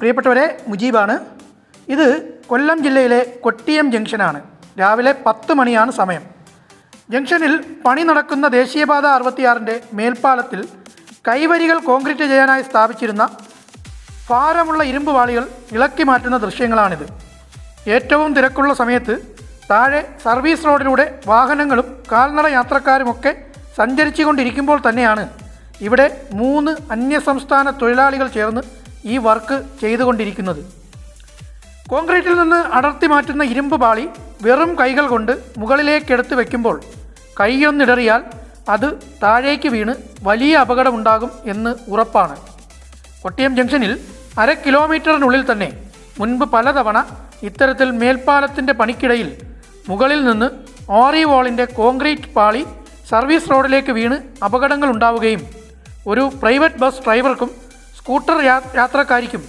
പ്രിയപ്പെട്ടവരെ മുജീബാണ്. ഇത് കൊല്ലം ജില്ലയിലെ കൊട്ടിയം ജംഗ്ഷനാണ്. രാവിലെ പത്ത് മണിയാണ് സമയം. ജംഗ്ഷനിൽ പണി നടക്കുന്ന ദേശീയപാത അറുപത്തിയാറിന്റെ മേൽപ്പാലത്തിൽ കൈവരികൾ കോൺക്രീറ്റ് ചെയ്യാനായി സ്ഥാപിച്ചിരുന്ന ഭാരമുള്ള ഇരുമ്പ് വാളികൾ ഇളക്കി മാറ്റുന്ന ദൃശ്യങ്ങളാണിത്. ഏറ്റവും തിരക്കുള്ള സമയത്ത് താഴെ സർവീസ് റോഡിലൂടെ വാഹനങ്ങളും കാൽനട യാത്രക്കാരുമൊക്കെ സഞ്ചരിച്ചുകൊണ്ടിരിക്കുമ്പോൾ തന്നെയാണ് ഇവിടെ മൂന്ന് അന്യസംസ്ഥാന തൊഴിലാളികൾ ചേർന്ന് ഈ വർക്ക് ചെയ്തുകൊണ്ടിരിക്കുന്നത്. കോൺക്രീറ്റിൽ നിന്ന് അടർത്തി മാറ്റുന്ന ഇരുമ്പ് പാളി വെറും കൈകൾ കൊണ്ട് മുകളിലേക്കെടുത്ത് വയ്ക്കുമ്പോൾ കൈയൊന്നിടറിയാൽ അത് താഴേക്ക് വീണ് വലിയ അപകടമുണ്ടാകും എന്ന് ഉറപ്പാണ്. കൊട്ടിയം ജംഗ്ഷനിൽ അര കിലോമീറ്ററിനുള്ളിൽ തന്നെ മുൻപ് പലതവണ ഇത്തരത്തിൽ മേൽപ്പാലത്തിന്റെ പണിക്കിടയിൽ മുകളിൽ നിന്ന് ഓറി വാളിന്റെ കോൺക്രീറ്റ് പാളി സർവീസ് റോഡിലേക്ക് വീണ് അപകടങ്ങൾ ഉണ്ടാവുകയും ഒരു പ്രൈവറ്റ് ബസ് ഡ്രൈവർക്കും സ്കൂട്ടർ യാത്രക്കാരിക്കും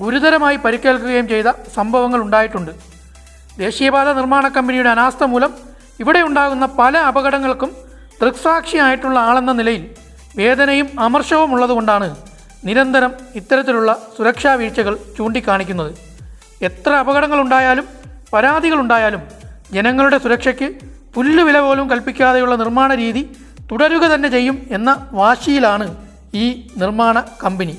ഗുരുതരമായി പരിക്കേൽക്കുകയും ചെയ്ത സംഭവങ്ങൾ ഉണ്ടായിട്ടുണ്ട്. ദേശീയപാത നിർമ്മാണ കമ്പനിയുടെ അനാസ്ഥ മൂലം ഇവിടെ ഉണ്ടാകുന്ന പല അപകടങ്ങൾക്കും ദൃക്സാക്ഷിയായിട്ടുള്ള ആളെന്ന നിലയിൽ വേദനയും അമർഷവും ഉള്ളതുകൊണ്ടാണ് നിരന്തരം ഇത്തരത്തിലുള്ള സുരക്ഷാ വീഴ്ചകൾ ചൂണ്ടിക്കാണിക്കുന്നത്. എത്ര അപകടങ്ങളുണ്ടായാലും പരാതികളുണ്ടായാലും ജനങ്ങളുടെ സുരക്ഷയ്ക്ക് പുല്ലുവില പോലും കൽപ്പിക്കാതെയുള്ള നിർമ്മാണ രീതി തുടരുക തന്നെ ചെയ്യും എന്ന വാശിയിലാണ് ഈ നിർമ്മാണ കമ്പനി.